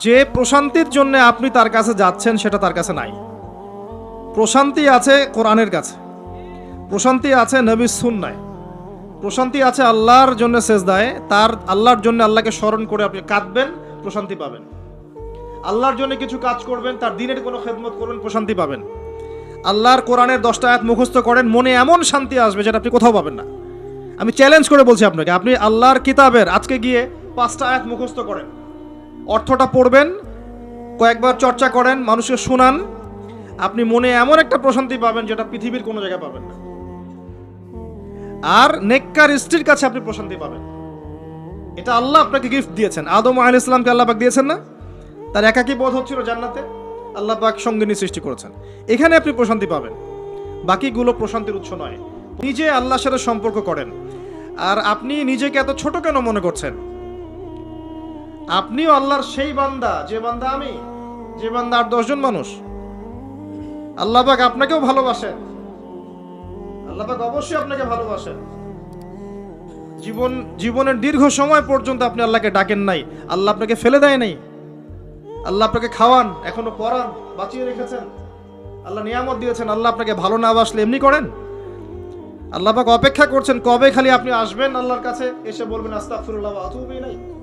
যে প্রশান্তির জন্য আপনি তার কাছে যাচ্ছেন, সেটা তার কাছে নাই। প্রশান্তি আছে কোরআনের কাছে। প্রশান্তি আছে নবীর সুন্নায়। প্রশান্তি আছে আল্লাহর জন্য শেষ সেজদায়। তার, আল্লাহর জন্য আল্লাহকে স্মরণ করে আপনি কাঁদবেন, প্রশান্তি পাবেন। আল্লাহর জন্য কিছু কাজ করবেন, তার দিনের কোনো খেদমত করবেন, প্রশান্তি পাবেন। আল্লাহর কোরআনের দশটা আয়াত মুখস্থ করেন, মনে এমন শান্তি আসবে যেটা আপনি কোথাও পাবেন না। আমি চ্যালেঞ্জ করে বলছি আপনাকে, আপনি আল্লাহর কিতাবের, আজকে গিয়ে পাঁচটা আয়াত মুখস্থ করেন। অর্থটা পড়বেন, কয়েকবার চর্চা করেন মানুষকে শোনান। আপনি মনে এমন একটা প্রশান্তি পাবেন যেটা পৃথিবীর কোনো জায়গায় পাবেন না। আর নেককার স্ত্রীর কাছে আপনি প্রশান্তি পাবেন। এটা আল্লাহ আপনাকে গিফট দিয়েছেন। আদম আল ইসলামকে আল্লাহ পাক দিয়েছেন না? তার একাকী বোধ হচ্ছিল জান্নাতে। আল্লাহ পাক সঙ্গিনী সৃষ্টি করেছেন। এখানে আপনি প্রশান্তি পাবেন। বাকিগুলো প্রশান্তির উৎস নয়। নিজে আল্লাহর সাথে সম্পর্ক করেন। আর আপনি নিজেকে এত ছোট কেন মনে করছেন? আপনিও আল্লাহর সেই বান্দা, যে বান্দা আমি, যে বান্দা আর দশজন মানুষ। আল্লাহ পাক আপনাকেও ভালোবাসেন। আল্লাহ পাক অবশ্যই আপনাকে ভালোবাসেন। জীবন, জীবনের দীর্ঘ সময় পর্যন্ত আপনি আল্লাহকে ডাকেন নাই। আল্লাহ আপনাকে ফেলে দেয় নাই। আল্লাহ আপনাকে খাওয়ান, এখনও পড়ান বাঁচিয়ে রেখেছেন। আল্লাহ নিয়ামত দিয়েছেন, আল্লাহ আপনাকে ভালো না বাসলে এমনি করেন। আল্লাহ পাক অপেক্ষা করছেন, কবে খালি আপনি আসবেন আল্লাহর কাছে? এসে বলবেন, আস্তাগফিরুল্লাহ ওয়া আতুবু ইলাইহি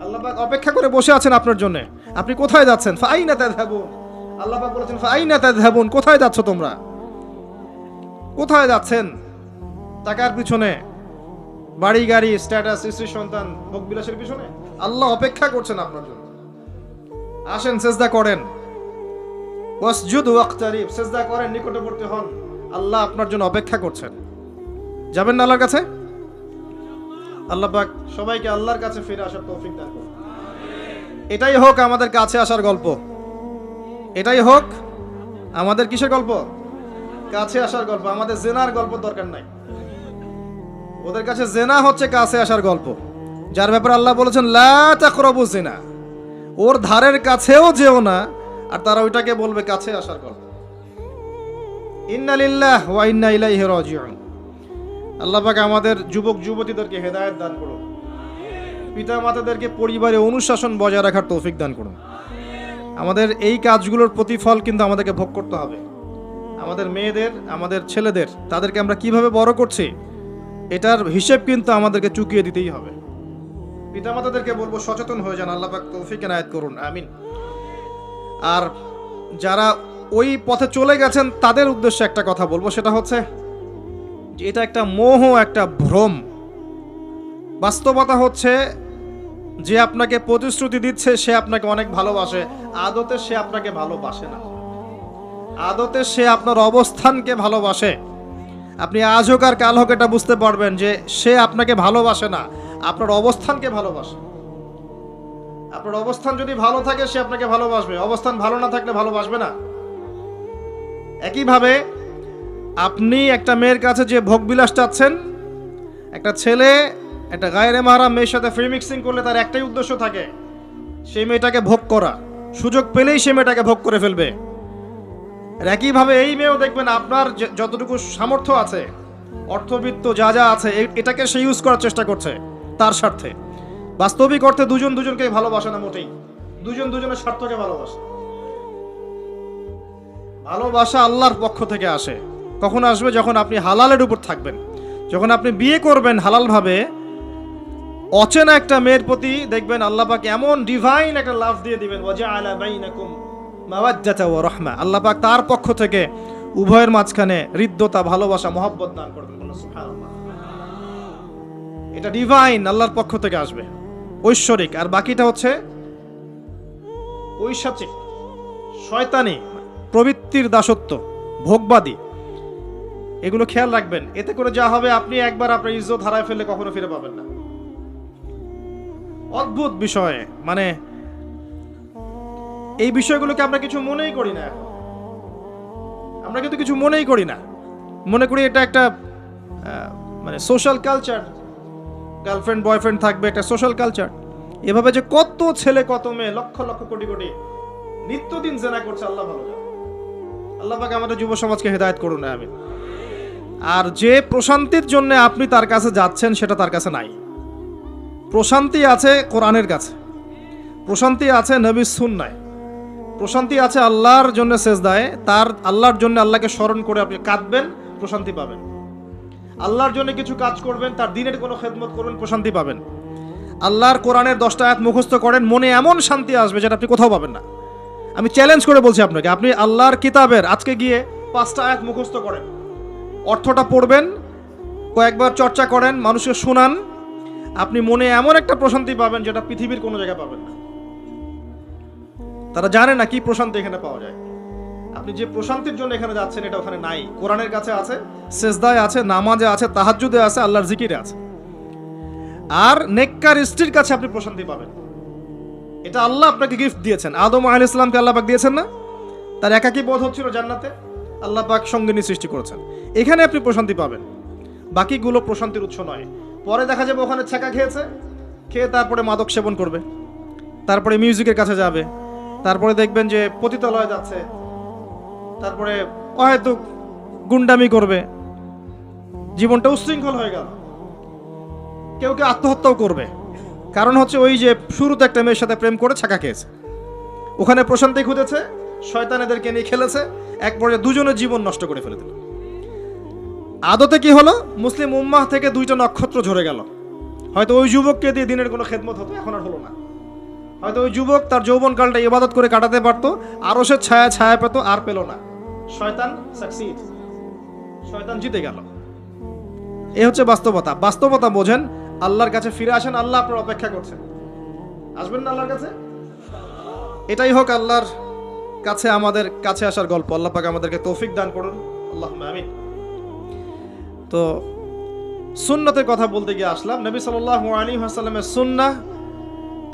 আল্লাহ পাক অপেক্ষা করে বসে আছেন আপনার জন্য। আপনি কোথায় যাচ্ছেন? ফাইনা তাযহাবুন। আল্লাহ পাক বলেছেন, ফাইনা তাযহাবুন, কোথায় যাচ্ছ তোমরা? কোথায় যাচ্ছেন? টাকার পিছনে, বাড়ি, গাড়ি স্ট্যাটাস স্ত্রী, সন্তান, ভোগ বিলাসের পিছনে? আল্লাহ অপেক্ষা করছেন আপনার জন্য। আসেন, সেজদা করেন। ওয়াসজুদ ওয়াক্তারিব, সেজদা করেন, নিকটবর্তী হন। আল্লাহ আপনার জন্য অপেক্ষা করছেন। যাবেন না আল্লাহর কাছে? আল্লাহ পাক সবাইকে আল্লাহর কাছে ফিরে আসার তৌফিক দান করুন। এটাই হোক আমাদের কাছে আসার গল্প। এটাই হোক আমাদের কিসের গল্প? কাছে আসার গল্প। আমাদের জেনার গল্প দরকার নাই। ওদের কাছে জেনা হচ্ছে কাছে আসার গল্প। যার ব্যাপারে আল্লাহ বলেছেন, লা তাকরাবু জেনা। ওর ধারের কাছেও যেও না, আর তারা ওইটাকে বলবে কাছে আসার গল্প। ইন্না লিল্লাহ ওয়া ইন্না ইলাইহি রাজিউন। আল্লাহ পাক আমাদের যুবক যুবতীদেরকে হেদায়েত দান করুন। পিতা মাতাদেরকে পরিবারে অনুশাসন বজায় রাখার তৌফিক দান করুন। আমাদের এই কাজগুলোর প্রতিফল কিন্তু আমাদেরকে ভোগ করতে হবে। আমাদের মেয়েদের, আমাদের ছেলেদের, তাদেরকে আমরা কীভাবে বড় করছি, এটার হিসেব কিন্তু আমাদেরকে চুকিয়ে দিতেই হবে। পিতামাতাদেরকে বলব, সচেতন হয়ে যান, আল্লাহ পাক তৌফিক এনায়েত করুন, আমিন। আর যারা ওই পথে চলে গেছেন, তাদের উদ্দেশ্যে একটা কথা বলব, সেটা হচ্ছে যে এটা একটা মোহ, একটা ভ্রম। বাস্তবতা হচ্ছে, যে আপনাকে প্রতিশ্রুতি দিচ্ছে, সে আপনাকে অনেক ভালোবাসে। আদতে সে আপনাকে ভালোবাসে না। আদতে সে আপনার অবস্থানকে ভালোবাসে। আপনি আজ হোক আর কাল হোক এটা বুঝতে পারবেন যে সে আপনাকে ভালোবাসে না, আপনার অবস্থানকে ভালোবাসে। আপনার অবস্থান যদি ভালো থাকে, সে আপনাকে ভালোবাসবে। অবস্থান ভালো না থাকলে ভালোবাসবে না। একইভাবে আপনি একটা মেয়ের কাছে যে ভোগ ভোগবিলাস চাচ্ছেন, একটা ছেলে, একটা গায়ের মারা মেয়ের সাথে ফ্রি মিক্সিং করলে তার একটাই উদ্দেশ্য থাকে, সেই মেয়েটাকে ভোগ করা। সুযোগ পেলেই সে মেয়েটাকে ভোগ করে ফেলবে। একইভাবে এই মেয়েও দেখবেন আপনার যতটুকু সামর্থ্য আছে, অর্থবিত্ত যা যা আছে এটাকে সে ইউজ করার চেষ্টা করছে, তার স্বার্থে। বাস্তবিক অর্থে দুজন দুজনকে ভালোবাসে না মোটেই। দুজন দুজনের স্বার্থকে ভালোবাসে। ভালোবাসা আল্লাহর পক্ষ থেকে আসে। কখন আসবে? যখন আপনি হালালের উপর থাকবেন। যখন আপনি বিয়ে করবেন হালালভাবে, অচেনা একটা মেয়ের প্রতি দেখবেন আল্লাহ পাক এমন ডিভাইন একটা লাভ দিয়ে দিবেন রাহমা। আল্লাহ তার পক্ষ থেকে উভয়ের মাঝখানে হৃদ্যতা, ভালোবাসা, মহব্বত দান করবেন এটা ডিভাইন আল্লাহর পক্ষ থেকে আসবে। ঐশ্বরিক। আর বাকিটা হচ্ছে ঐশাচিক শয়তানি, প্রবৃত্তির দাসত্ব, ভোগবাদী। এগুলো খেয়াল রাখবেন। এতে করে যা হবে, আপনি একবার আপনার ইজ্জত হারায় ফেললে কখনো ফিরে পাবেন না। অদ্ভুত বিষয়। মানে এই বিষয়গুলোকে আমরা কিছু মনেই করি না। আমরা কিন্তু কিছু মনেই করি না। মনে করি এটা একটা মানে সোশ্যাল কালচার গার্লফ্রেন্ড বয়ফ্রেন্ড থাকবে, একটা সোশ্যাল কালচার এভাবে যে কত ছেলে, কত মেয়ে, লক্ষ লক্ষ, কোটি কোটি নিত্যদিন জেনা করছে, আল্লাহ ভালো আল্লাহ আমাদের যুব সমাজকে হেদায়েত করুন আমি আর যে প্রশান্তির জন্য আপনি তার কাছে যাচ্ছেন, সেটা তার কাছে নাই। প্রশান্তি আছে কোরআনের কাছে। প্রশান্তি আছে নবী সুন্নায়। প্রশান্তি আছে আল্লাহর জন্য সেজদায়। তার, আল্লাহর জন্য আল্লাহকে স্মরণ করে আপনি কাঁদবেন, প্রশান্তি পাবেন। আল্লাহর জন্য কিছু কাজ করবেন, তার দিনের কোনো খেদমত করবেন প্রশান্তি পাবেন। আল্লাহর কোরআনের দশটা আয়াত মুখস্থ করেন, মনে এমন শান্তি আসবে যেটা আপনি কোথাও পাবেন না। আমি চ্যালেঞ্জ করে বলছি আপনাকে, আপনি আল্লাহর কিতাবের, আজকে গিয়ে পাঁচটা আয়াত মুখস্থ করেন। অর্থটা পড়বেন, কয়েকবার চর্চা করেন, মানুষকে শোনান। আপনি মনে এমন একটা প্রশান্তি পাবেন যেটা পৃথিবীর কোনো জায়গায় পাবেন না। তারা জানে না কি প্রশান্তি এখানে পাওয়া যায়। আপনি যে প্রশান্তির জন্য এখানে যাচ্ছেন, এটা ওখানে নাই। কোরআনের কাছে আছে, সেজদায় আছে, নামাজে আছে, তাহাজ্জুদে আছে, আল্লাহর জিকিরে আছে। আর নেককার স্ত্রীর কাছে আপনি প্রশান্তি পাবেন। এটা আল্লাহ আপনাকে গিফট দিয়েছেন। আদম আহ ইসলামকে আল্লাহ পাক দিয়েছেন না? তার একাকী বোধ হচ্ছিল জান্নাতে। আল্লাহ পাক সঙ্গিনী সৃষ্টি করেছেন। এখানে আপনি প্রশান্তি পাবেন। বাকিগুলো প্রশান্তির উৎস নয়। পরে দেখা যাবে ওখানে ছেঁকা খেয়েছে, খেয়ে তারপরে মাদক সেবন করবে। তারপরে মিউজিকের কাছে যাবে। তারপরে দেখবেন যে পতিতালয় যাচ্ছে। তারপরে হয়তো গুন্ডামি করবে। জীবনটা উচ্ছৃঙ্খল হয়ে গেল। কেউ কেউ আত্মহত্যাও করবে। কারণ হচ্ছে ওই যে শুরুতে একটা মেয়ের সাথে প্রেম করে ছাকা খেয়েছে। ওখানে প্রশান্তি খুঁজেছে, শয়তান এদেরকে নিয়ে খেলেছে, এক পর্যায়ে দুজনের জীবন নষ্ট করে ফেলে দিল। আদতে কি হলো? মুসলিম উম্মাহ থেকে দুইটা নক্ষত্র ঝরে গেল। হয়তো ওই যুবককে দিয়ে দিনের কোনো খেদমত হতো, এখন আর হলো না। হয়তো ওই যুবক তার যৌবনকালটা ইবাদত করে কাটাতে পারতো, আরও সে ছায়া ছায়া পেত, আর পেল না। শয়তান শয়তান জিতে গেল। এ হচ্ছে বাস্তবতা। বাস্তবতা বোঝেন, আল্লাহর কাছে ফিরে আসেন, আল্লাহ আপনার অপেক্ষা করছেন। আসবেন না আল্লাহর কাছে? এটাই হোক আল্লাহর কাছে আমাদের কাছে আসার গল্প। আল্লাহ পাক আমাদেরকে তৌফিক দান করুন। আল্লাহ আমিন। তো সুন্নতের কথা বলতে গিয়ে আসলাম। নবী সাল্লাল্লাহু আলী হাসাল্লামের সুন্না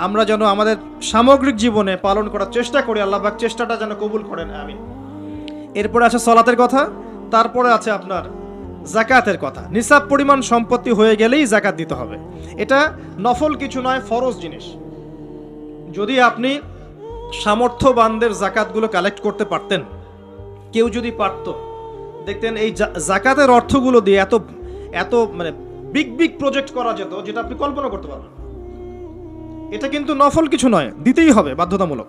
আমরা যেন আমাদের সামগ্রিক জীবনে পালন করার চেষ্টা করি, আল্লাহ পাক চেষ্টাটা যেন কবুল করেন আমি এরপরে আছে সলাতের কথা, তারপরে আছে আপনার জাকাতের কথা। নিসাব পরিমাণ সম্পত্তি হয়ে গেলেই জাকাত দিতে হবে। এটা নফল কিছু নয়, ফরজ জিনিস। যদি আপনি সামর্থ্যবানদের জাকাতগুলো কালেক্ট করতে পারতেন, কেউ যদি পারতো দেখতেন, এই জাকাতের অর্থগুলো দিয়ে এত এত মানে বিগ বিগ প্রজেক্ট করা যেত, যেটা আপনি কল্পনা করতে পারবেন এটা কিন্তু নফল কিছু নয়, দিতেই হবে, বাধ্যতামূলক।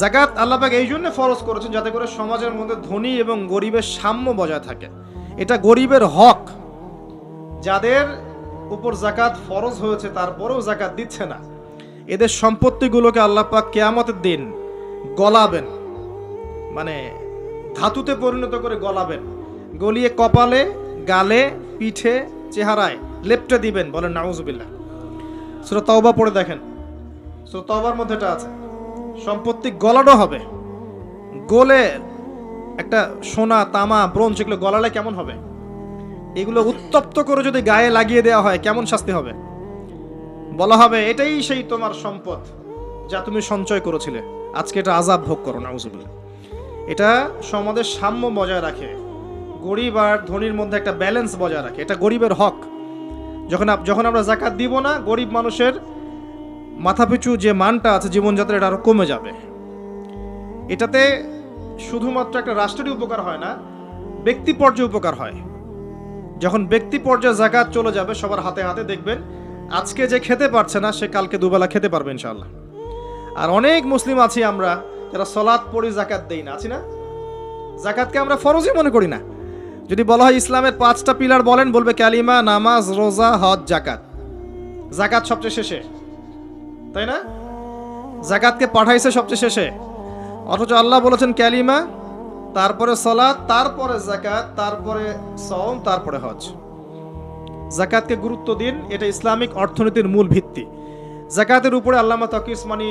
জাকাত আল্লাপাক এই জন্য ফরজ করেছেন যাতে করে সমাজের মধ্যে ধনী এবং গরিবের সাম্য বজায় থাকে। এটা গরিবের হক। যাদের উপর জাকাত ফরজ হয়েছে, তারপরেও জাকাত দিচ্ছে না। এদের সম্পত্তিগুলোকে আল্লাপাক কেয়ামতের দিন গলাবেন। মানে ধাতুতে পরিণত করে গলাবেন। গলিয়ে কপালে, গালে, পিঠে, চেহারায় লেপটে দিবেন বলেন নাউজুবিল্লাহ। সুরা তওবা পড়ে দেখেন। সুরা তওবার মধ্যে এটা আছে। সম্পত্তি গলানো হবে। গোলে একটা সোনা, তামা, ব্রোঞ্জ এগুলো গলালে কেমন হবে? এগুলো উত্তপ্ত করে যদি গায়ে লাগিয়ে দেওয়া হয়, কেমন শাস্তি হবে? বলা হবে, এটাই সেই তোমার সম্পদ যা তুমি সঞ্চয় করেছিলে। আজকে এটা আজাব ভোগ করো, নাউজুবিল্লাহ। এটা সমাজের সাম্য বজায় রাখে। গরিব আর ধনীর মধ্যে একটা ব্যালেন্স বজায় রাখে। এটা গরিবের হক। যখন যখন আমরা জাকাত দিব না, গরিব মানুষের মাথাপিছু যে মানটা আছে জীবনযাত্রা এটা আরও কমে যাবে। এটাতে শুধুমাত্র একটা রাষ্ট্রেরই উপকার হয় না, ব্যক্তি পর্যায়ে উপকার হয়। যখন ব্যক্তি পর্যায়ে জাকাত চলে যাবে, সবার হাতে হাতে দেখবেন, আজকে যে খেতে পারছে না, সে কালকে দুবেলা খেতে পারবে ইনশাআল্লাহ। আর অনেক মুসলিম আছি আমরা যারা সলাৎ পড়ি জাকাত দেই না, আছি না? জাকাতকে আমরা ফরজই মনে করি না। যদি বলা হয় ইসলামের পাঁচটা পিলার বলেন, বলবে ক্যালিমা নামাজ, রোজা, হজ জাকাত জাকাত সবচেয়ে শেষে। তাই না? জাকাতকে পাঠাইছে সবচেয়ে শেষে। অথচ আল্লাহ বলেছেন ক্যালিমা তারপরে সলাৎ, তারপরে জাকাত তারপরে সওম, তারপরে হজ। জাকাতকে গুরুত্ব দিন, এটা ইসলামিক অর্থনীতির মূল ভিত্তি। জাকাতের উপরে আল্লামা তকি উসমানী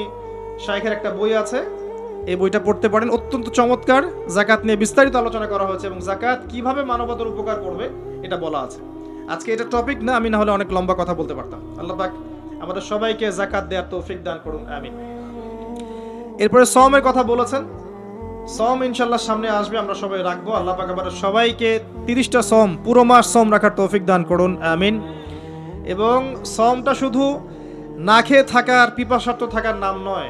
শাইখের একটা বই আছে। এই বইটা পড়তে পারেন। অত্যন্ত চমৎকার। জাকাত নিয়ে বিস্তারিত আলোচনা করা হয়েছে এবং জাকাত কীভাবে মানবতার উপকার করবে, এটা বলা আছে। আজকে এটা টপিক না, আমি না হলে অনেক লম্বা কথা বলতে পারতাম। আল্লাহ পাক আমাদের সবাইকে জাকাত দেওয়ার তৌফিক দান করুন, আমিন। এরপরে সমের কথা বলেছেন। সম ইনশাল্লাহ সামনে আসবে, আমরা সবাই রাখব। আল্লাহ পাক আমাদের সবাইকে তিরিশটা সম পুরো মাস সম রাখার তৌফিক দান করুন, আমিন। এবং সমটা শুধু না খেয়ে থাকার, পিপাসার্থ থাকার নাম নয়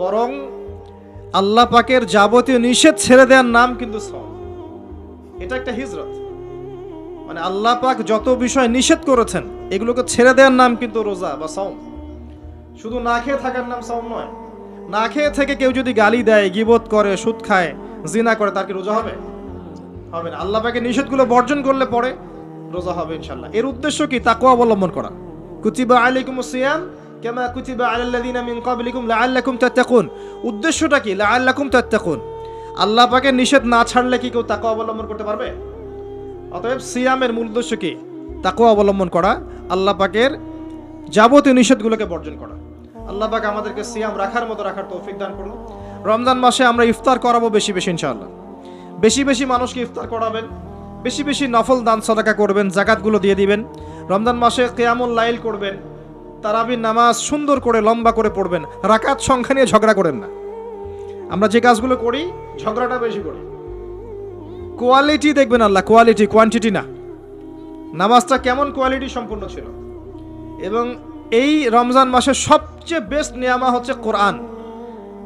বরং আল্লাহ পাকের যাবতীয় নিষেধ ছেড়ে দেওয়ার নাম কিন্তু সম এটা একটা হিজরত। মানে আল্লাহ পাক যত বিষয় নিষেধ করেছেন, এগুলোকে ছেড়ে দেওয়ার নাম কিন্তু রোজা বা সম শুধু না খেয়ে থাকার নাম সম নয়। না খেয়ে থেকে কেউ যদি গালি দেয়, গিবত করে, সুদ খায়, জিনা করে, তার কি রোজা হবে? হবে না। আল্লাহ পাকে নিষেধগুলো বর্জন করলে পরে রোজা হবে ইনশাল্লাহ এর উদ্দেশ্য কি? তাকে অবলম্বন করা। কুতিবা আলাইকুম সিয়াম। কামা কুতিবা আলাল্লাযিনা মিন ক্বাবলিকুম লাআল্লাকুম তাত্তাকুন উদ্দেশ্যটা কি? লাআল্লাকুম তাত্তাকুন আল্লাহ পাকে নিষেধ না ছাড়লে কি কেউ তাকওয়া অবলম্বন করতে পারবে? অতএব সিয়ামের মূল উদ্দেশ্য কি? তাকওয়া অবলম্বন করা, আল্লাহ পাকের যাবতীয় নিষেধগুলোকে বর্জন করা। আল্লাহ পাক আমাদেরকে সিয়াম রাখার মতো রাখার তৌফিক দান করুন। রমজান মাসে আমরা ইফতার করাবো বেশি বেশি ইনশাআল্লাহ। বেশি বেশি মানুষকে ইফতার করাবেন, বেশি বেশি নফল দান সদাকা করবেন, জাকাতগুলো দিয়ে দিবেন। রমজান মাসে কেয়ামুল লাইল করবেন তারাবির নামাজ সুন্দর করে লম্বা করে পড়বেন, রাকাত সংখ্যা নিয়ে ঝগড়া করেন না। আমরা যে কাজগুলো করি, ঝগড়াটা বেশি করি। কোয়ালিটি দেখবেন আল্লাহ কোয়ালিটি কোয়ান্টিটি না। নামাজটা কেমন কোয়ালিটি সম্পূর্ণ ছিল। এবং এই রমজান মাসের সবচেয়ে বেস্ট নিয়ামা হচ্ছে কোরআন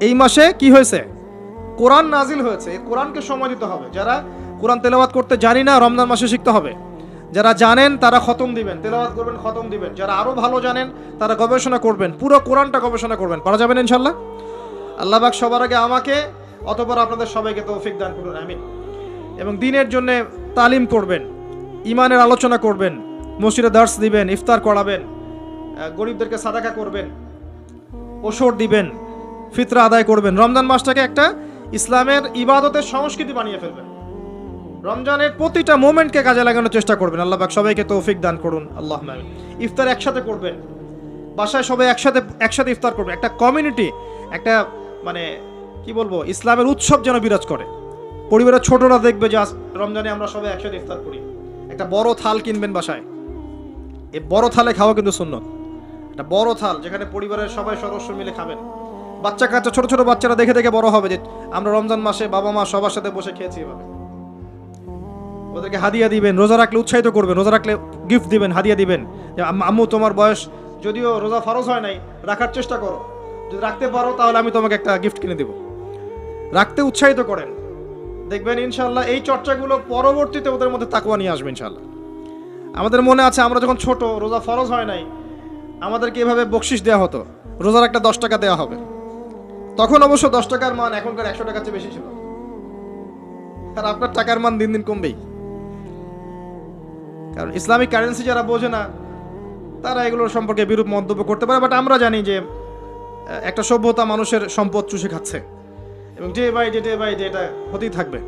এই মাসে কি হয়েছে? কোরআন নাজিল হয়েছে। কোরআনকে সময় দিতে হবে। যারা কোরআন তেলাওয়াত করতে জানি না, রমজান মাসে শিখতে হবে। যারা জানেন তারা খতম দিবেন, তেলাওয়াত করবেন, খতম দিবেন। যারা আরও ভালো জানেন, তারা গবেষণা করবেন, পুরো কোরআনটা গবেষণা করবেন। পারা যাবেন ইনশাল্লাহ আল্লাহবাক সবার আগে আমাকে, অতপর আপনাদের সবাইকে তৌফিক দান করুন, আমিন। এবং দিনের জন্য তালিম করবেন ইমানের আলোচনা করবেন, মসজিদে দার্স দিবেন, ইফতার করাবেন গরিবদেরকে সাদাকা করবেন ওষর দিবেন, ফিতরা আদায় করবেন। রমজান মাসটাকে একটা ইসলামের ইবাদতের সংস্কৃতি বানিয়ে ফেলবেন। রমজানের প্রতিটা মোমেন্টকে কাজে লাগানোর চেষ্টা করবেন। আল্লাহ পাক সবাইকে তৌফিক দান করুন। আল্লাহ ইফতার একসাথে করবেন। বাসায় সবাই একসাথে একসাথে ইফতার করবেন। একটা কমিউনিটি একটা মানে কি বলব, ইসলামের উৎসব যেন বিরাজ করে। পরিবারের ছোটরা দেখবে যে রমজানে আমরা সবাই একসাথে ইফতার করি। একটা বড় থাল কিনবেন বাসায়। এই বড় থালে খাওয়া কিন্তু সুন্নত। একটা বড় থাল যেখানে পরিবারের সবাই সদস্য মিলে খাবেন। বাচ্চা কাচ্চা, ছোট ছোট বাচ্চারা দেখে দেখে বড় হবে যে আমরা রমজান মাসে বাবা মা সবার সাথে বসে খেয়েছি এভাবে। ওদেরকে হাদিয়া দিবেন, রোজা রাখলে উৎসাহিত করবেন, রোজা রাখলে গিফট দিবেন, হাদিয়া দিবেন। আম্মু, তোমার বয়স, যদিও রোজা ফরজ হয় নাই, রাখার চেষ্টা করো। যদি রাখতে পারো, তাহলে আমি তোমাকে একটা গিফট কিনে দেবো। রাখতে উৎসাহিত করেন। দেখবেন ইনশাল্লাহ এই চর্চাগুলো পরবর্তীতে ওদের মধ্যে তাকুয়া নিয়ে আসবে ইনশাল্লাহ আমাদের মনে আছে, আমরা যখন ছোট, রোজা ফরজ হয় নাই, আমাদেরকে এভাবে বকশিস দেওয়া হতো। রোজার একটা দশ টাকা দেওয়া হবে। তখন অবশ্য দশ টাকার মান এখনকার একশো টাকার চেয়ে বেশি ছিল। আর আপনার টাকার মান দিন দিন কমবেই। কারণ ইসলামিক কারেন্সি যারা বোঝে না, তারা এগুলোর সম্পর্কে বিরূপ মন্তব্য করতে পারে বাট আমরা জানি যে একটা সভ্যতা মানুষের সম্পদ চুষে খাচ্ছে। এবং day by day day by day এটা হতেই থাকবে।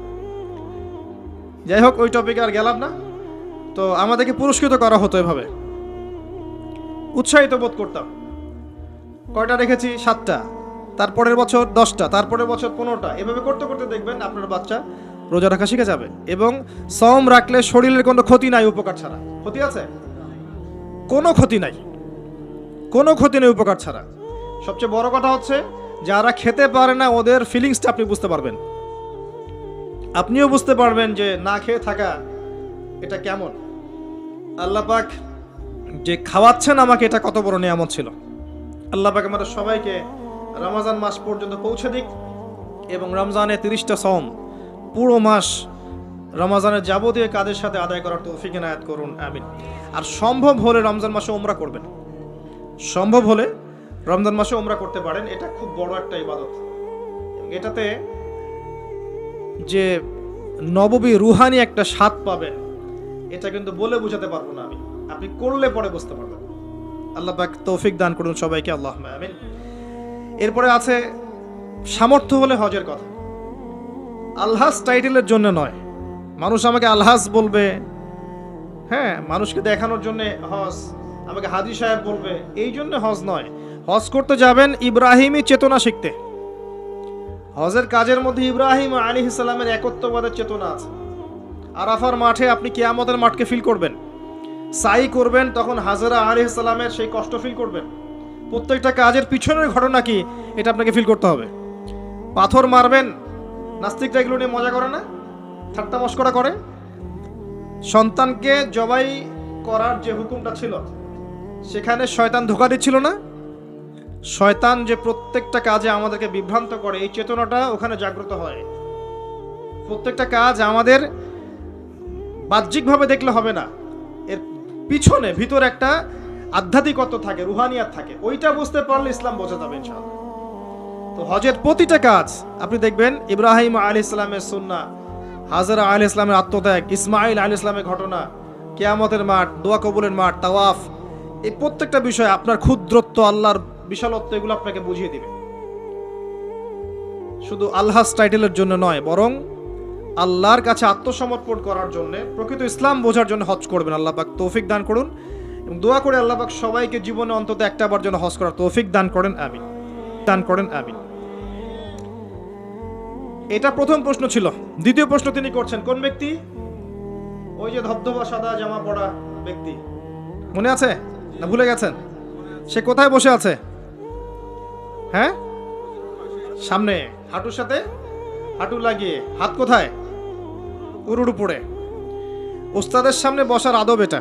যাই হোক, ওই টপিকে আর গেলাম না। তো আমাদেরকে পুরস্কৃত করা হতো এভাবে। উৎসাহিত বোধ করতাম। কয়টা রেখেছি? সাতটা। তারপরের বছর দশটা, তারপরের বছর পনেরোটা। এভাবে করতে করতে দেখবেন আপনার বাচ্চা রোজা রাখা শিখে যাবে এবং সম রাখলে শরীরের কোনো ক্ষতি নাই উপকার ছাড়া। ক্ষতি আছে? কোনো ক্ষতি নাই। কোনো ক্ষতি নেই উপকার ছাড়া। সবচেয়ে বড় কথা হচ্ছে, যারা খেতে পারে না, ওদের ফিলিংসটা আপনি বুঝতে পারবেন। আপনিও বুঝতে পারবেন যে না খেয়ে থাকা এটা কেমন। আল্লাহ পাক যে খাওয়াচ্ছেন আমাকে, এটা কত বড় নিয়ামত ছিল। আল্লাহ পাক আমাদের সবাইকে রমজান মাস পর্যন্ত পৌঁছে দিক এবং রমজানে তিরিশটা সম পুরো মাস রমজানের যাবতীয় কাজের সাথে আদায় করার তৌফিক এনায়াত করুন, আমিন। আর সম্ভব হলে রমজান মাসে ওমরা করবেন। সম্ভব হলে রমজান মাসে ওমরা করতে পারেন, এটা খুব বড় একটা ইবাদত। এটাতে যে নববী রুহানি একটা স্বাদ পাবেন, এটা কিন্তু বলে বোঝাতে পারব না আমি। আপনি করলে পরে বুঝতে পারবেন। আল্লাহ পাক তৌফিক দান করুন সবাইকে আল্লাহ আমিন। এরপরে আছে সামর্থ্য হলে হজের কথা। আলহাজ টাইটেলের জন্য নয়। মানুষ আমাকে আলহাজ বলবে। হ্যাঁ মানুষকে দেখানোর জন্য হজ, আমাকে হাদি সাহেব বলবে। এই জন্য হজ নয়। হজ করতে যাবেন ইব্রাহিমই চেতনা শিখতে। হজের কাজের মধ্যে ইব্রাহিম আলী ইসলামের একত্ববাদের চেতনা আছে। আরাফার মাঠে আপনি কেয়ামতের মাঠকে ফিল করবেন। সাই করবেন, তখন হাজারা আলী ইসলামের সেই কষ্ট ফিল করবেন। প্রত্যেকটা কাজের পিছনের ঘটনা কি, এটা আপনাকে ফিল করতে হবে। পাথর মারবেন নাস্তিকরা এগুলো নিয়ে মজা করে না? ঠাট্টা মস্করা করে? সন্তানকে জবাই করার যে হুকুমটা ছিল, সেখানে শয়তান ধোকা দিচ্ছিল না? শয়তান যে প্রত্যেকটা কাজে আমাদেরকে বিভ্রান্ত করে, এই চেতনাটা ওখানে জাগ্রত হয়। প্রত্যেকটা কাজ আমাদের বাহ্যিকভাবে দেখলে হবে না। এর পিছনে, ভিতর একটা আধ্যাত্মিকত্ব থাকে, রুহানিয়াত থাকে। ওইটা বুঝতে পারলে ইসলাম বোঝা যাবে ইনশাআল্লাহ। তো হজের প্রতিটা কাজ, আপনি দেখবেন ইব্রাহিম আলী ইসলামের সুন্না হাজারা আলী ইসলামের আত্মত্যাগ ইসমাইল আলী ইসলামের ঘটনা, কেয়ামতের মাঠ, দোয়া কবুলের মাঠ, তাওয়াফ, এই প্রত্যেকটা বিষয় আপনার ক্ষুদ্রত্ব, আল্লাহর বিশালত্ব, এগুলো আপনাকে বুঝিয়ে দিবে। শুধু আল্লাহস টাইটেলের জন্য নয়, বরং আল্লাহর কাছে আত্মসমর্পণ করার জন্য, প্রকৃত ইসলাম বোঝার জন্য হজ করবেন, আল্লাহ পাক তৌফিক দান করুন, এবং দোয়া করে আল্লাহ পাক সবাইকে জীবনে অন্তত একটা বার জন্য হজ করার তৌফিক দান করেন, আমিন। দান করেন, আমিন। এটা প্রথম প্রশ্ন ছিল। দ্বিতীয় প্রশ্ন তিনি করছেন, কোন ব্যক্তি? ওই যে ধবধবা সাদা জামা পরা ব্যক্তি। মনে আছে? না ভুলে গেছেন? সে কোথায় বসে আছে? হ্যাঁ? সামনে, হাঁটুর সাথে? হাঁটু লাগিয়ে। হাত কোথায়? উরুর উপরে। ওস্তাদের সামনে বসার আদব এটা।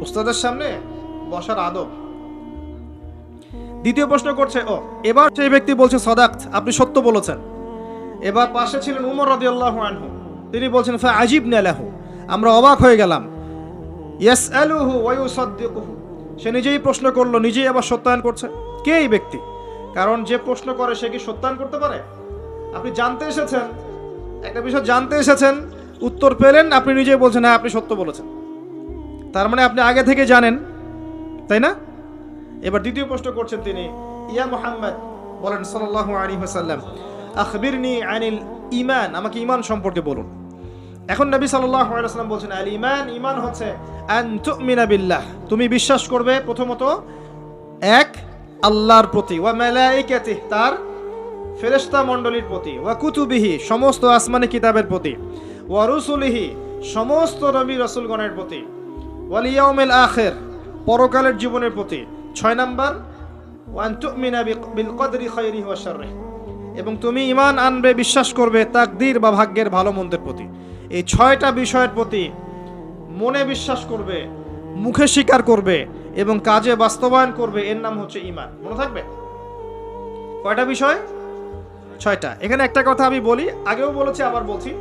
ওস্তাদের সামনে বসার আদব। দ্বিতীয় প্রশ্ন করছে, ও, এবার সেই ব্যক্তি বলছে সদাক আপনি সত্য বলেছেন। এবার পাশে ছিলেন উমর রাদিয়াল্লাহু আনহু। তিনি বলছেন ফা আজিব নালাহু আমরা অবাক হয়ে গেলাম। ইয়াসআলুহু ওয়া ইউসাদ্দিকুহু। সে নিজেই প্রশ্ন করল, নিজেই আবার সত্যায়ন করছে। কে এই ব্যক্তি? কারণ যে প্রশ্ন করে, সে কি সত্যায়ন করতে পারে? আপনি জানতে এসেছেন, একটা বিষয় জানতে এসেছেন, উত্তর পেলেন, আপনি নিজেই বলছেন হ্যাঁ আপনি সত্য বলেছেন। তার মানে আপনি আগে থেকে জানেন, তাই না? এবার দ্বিতীয় প্রশ্ন করছেন তিনি, ইয়া মুহাম্মদ, বলেন, সাল্লাল্লাহু আলাইহি ওয়াসাল্লাম। আখবিরনি আনিল ইমান আমাকে ইমান সম্পর্কে বলুন। এখন নবী সাল্লাল্লাহু আলাইহি ওয়াসাল্লাম বলছেন, আল ইমান ঈমান হচ্ছে বিল্লাহ, তুমি বিশ্বাস করবে প্রথমত এক, আল্লাহর প্রতি, ওয়া মালাইকাতিহি, তার ফেরেশতা মণ্ডলীর প্রতি, ওয়া কুতুবিহি, সমস্ত আসমানি কিতাবের প্রতি, ওয়া রুসুলিহি, সমস্ত নবী রাসূলগণের প্রতি, ওয়াল ইয়াউমিল আখির, পরকালের জীবনের প্রতি। ছয় নাম্বার ওয়ান তুমিনা বিল কদরি খাইরিহি ওয়া শাররিহি। এবং তুমি ইমান আনবে, বিশ্বাস করবে, তাকদীর বা ভাগ্যের ভালো মন্দের প্রতি। এই ছয়টা বিষয়ের প্রতি মনে বিশ্বাস করবে, মুখে স্বীকার করবে এবং কাজে বাস্তবায়ন করবে, এর নাম হচ্ছে ইমান মনে থাকবে? কয়টা বিষয়? ছয়টা। এখানে একটা কথা আমি বলি, আগেও বলেছি, আবার বলছি।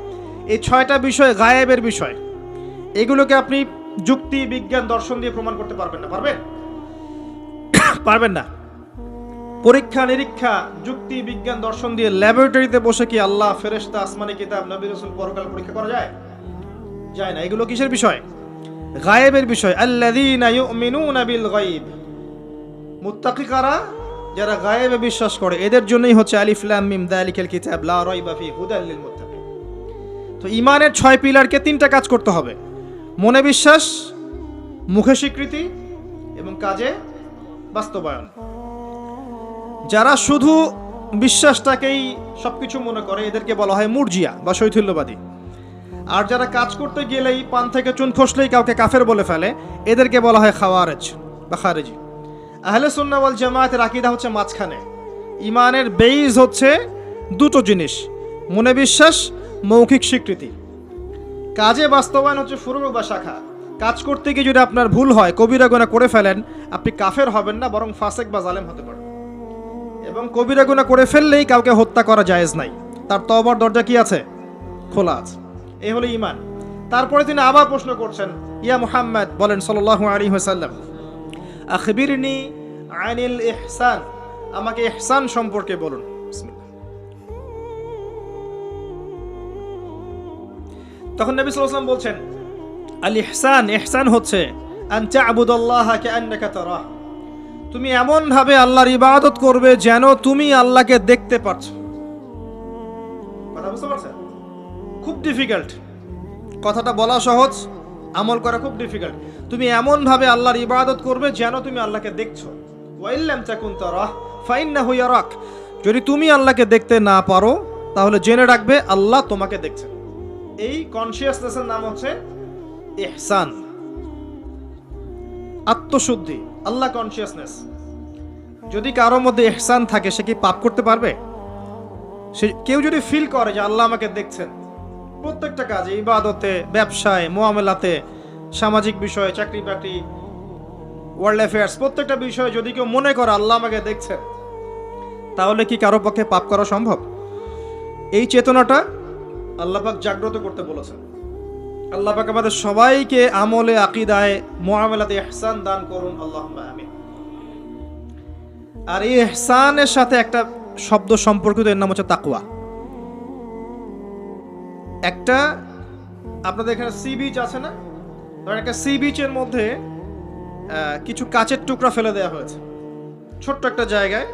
এই ছয়টা বিষয় গায়েবের বিষয়। এগুলোকে আপনি যুক্তি, বিজ্ঞান, দর্শন দিয়ে প্রমাণ করতে পারবেন না। পারবেন? পারবেন না। পরীক্ষা, নিরীক্ষা, যুক্তি, বিজ্ঞান, দর্শন দিয়ে ল্যাবরেটরিতে বসে কি আল্লাহ ফেরেশতা আসমানি কিতাব, নবী রাসূল পরকাল পরীক্ষা করা যায়? যায় না। এগুলো কিসের বিষয়? গায়েবের বিষয়। আল্লাযীনা ইউমিনুনা বিল গায়ব। মুত্তাকি কারা? যারা গায়েবে বিশ্বাস করে। এদের জন্যই হচ্ছে আলিফ, লাম, মিম যালিকাল কিতাব, লা রাইবা ফি হুদাল লিল মুত্তাকিন। তো ইমানের ছয় পিলারকে তিনটা কাজ করতে হবে। মনে বিশ্বাস, মুখে স্বীকৃতি এবং কাজে বাস্তবায়ন। যারা শুধু বিশ্বাসটাকেই সবকিছু মনে করে, এদেরকে বলা হয় মুরজিয়া বা শৈথিল্যবাদী। আর যারা কাজ করতে গেলেই পান থেকে চুন খসলেই কাউকে কাফের বলে ফেলে, এদেরকে বলা হয় খাওয়ারেজ বা খারেজি। আহলে সুন্নাওয়াল জামায়াতের আকিদা হচ্ছে মাঝখানে। ইমানের বেইজ হচ্ছে দুটো জিনিস, মনে বিশ্বাস, মৌখিক স্বীকৃতি। কাজে বাস্তবায়ন হচ্ছে ফুরু বা শাখা। কাজ করতে গিয়ে যদি আপনার ভুল হয়, কবিরা গোনা করে ফেলেন, আপনি কাফের হবেন না, বরং ফাসেক বা জালেম হতে পারেন। এবং কবিরা গুনাহ করে ফেললেই কাউকে হত্যা করা জায়েজ নাই। তার তবার দরজা কি আছে? খোলা আছে। এই হলো ইমান তারপরে তিনি আবার প্রশ্ন করছেন, ইয়া মুহাম্মদ, বলেন সাল্লাল্লাহু আলাইহি ওয়াসাল্লাম, আখবিরনি আনিল ইহসান? আমাকে ইহসান সম্পর্কে বলুন। তখন নবী সাল্লাল্লাহু বলছেন, আল ইহসান ইহসান হচ্ছে, আন তা'বুদাল্লাহ কাআন্নাকা তারাহ। তুমি এমন ভাবে আল্লাহর ইবাদত করবে যেন তুমি আল্লাহকে দেখতে পাচ্ছ খুব ডিফিকাল্ট কথাটা বলা সহজ, আমল করা খুব ডিফিকাল্ট তুমি এমন ভাবে আল্লাহর ইবাদত করবে যেন তুমি আল্লাহকে দেখছ। ফাইন্নাহু ইয়ারাক। যদি তুমি আল্লাহকে দেখতে না পারো, তাহলে জেনে রাখবে আল্লাহ তোমাকে দেখছেন এই কনসিয়াসনেসের নাম হচ্ছে ইহসান আত্মশুদ্ধি। আল্লাহ কনসিয়াসনেস যদি কারোর মধ্যে এহসান থাকে, সে কি পাপ করতে পারবে? সে, কেউ যদি ফিল করে যে আল্লাহ আমাকে দেখছেন, প্রত্যেকটা কাজে, ইবাদতে, ব্যবসায়, মোয়ামেলাতে, সামাজিক বিষয়ে চাকরি বাকরি ওয়ার্ল্ড অ্যাফেয়ার্স প্রত্যেকটা বিষয়ে যদি কেউ মনে করে আল্লাহ আমাকে দেখছেন, তাহলে কি কারও পক্ষে পাপ করা সম্ভব? এই চেতনাটা আল্লাপাক জাগ্রত করতে বলেছেন। আল্লাহ পাক আমাদের সবাইকে আমলে, আকিদায়, মুআমালাতে ইহসান দান করুন, আল্লাহুম্মা আমিন। আর এই ইহসানের সাথে একটা শব্দ সম্পর্কিত, এর নাম হচ্ছে তাকওয়া। একটা, আপনাদের এখানে সি বিচ আছে না? ধরেন একটা সি বিচের মধ্যে কিছু কাচের টুকরা ফেলে দেওয়া হয়েছে। ছোট্ট একটা জায়গায়,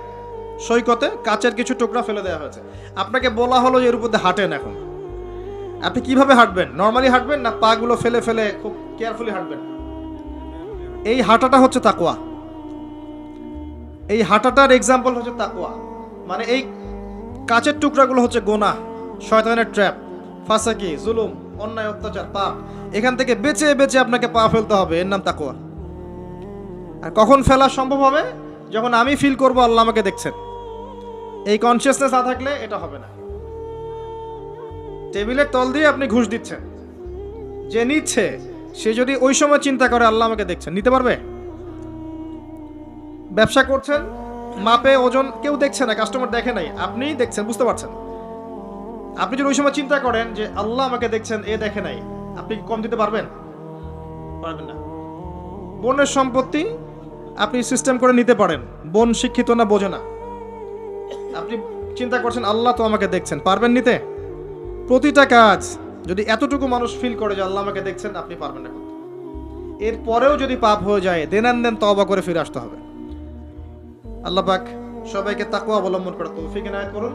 সৈকতে কাচের কিছু টুকরা ফেলে দেওয়া হয়েছে। আপনাকে বলা হলো যে এর উপর হাঁটেন এখন। আপনি কীভাবে হাঁটবেন? নর্মালি হাঁটবেন না? পাগুলো ফেলে ফেলে খুব কেয়ারফুলি হাঁটবেন? এই হাঁটাটা হচ্ছে তাকোয়া এই হাঁটাটার এক্সাম্পল হচ্ছে তাকোয়া মানে এই কাচের টুকরাগুলো হচ্ছে গোনা, শয়তানের ট্র্যাপ ফাঁসাকি, জুলুম, অন্যায়, অত্যাচার, পাপ। এখান থেকে বেঁচে বেঁচে আপনাকে পা ফেলতে হবে। এর নাম তাকোয়া আর কখন ফেলা সম্ভব হবে? যখন আমি ফিল করব, আল্লাহ আমাকে দেখছেন। এই কনসিয়াসনেস না থাকলে এটা হবে না। টেবিলের তল দিয়ে আপনি ঘুষ দিচ্ছেন। যে নিচ্ছে সে যদি ওই সময় চিন্তা করে আল্লাহ আমাকে দেখছেন নিতে পারবে? ব্যবসা করছেন মাপে ওজন কেউ দেখছে না কাস্টমার দেখে নাই আপনিই দেখছেন বুঝতে পারছেন? আপনি যদি ওই সময় চিন্তা করেন যে আল্লাহ আমাকে দেখছেন এ দেখে নাই আপনি কি কম দিতে পারবেন? পারবেন না। বোনের সম্পত্তি আপনি সিস্টেম করে নিতে পারেন বোন শিক্ষিত না বোঝে না। আপনি চিন্তা করছেন আল্লাহ তো আমাকে দেখছেন পারবেন নিতে? প্রতিটা কাজ যদি এতটুকু মানুষ ফিল করে যে আল্লাহ আমাকে দেখছেন, আপনি পারবেন না করতে। এরপরেও যদি পাপ হয়ে যায় দেনান দেন তবা করে ফিরে আসতে হবে। আল্লাহ পাক সবাইকে তাকুয়া অবলম্বন করে তৌফিক এনায়ত করুন।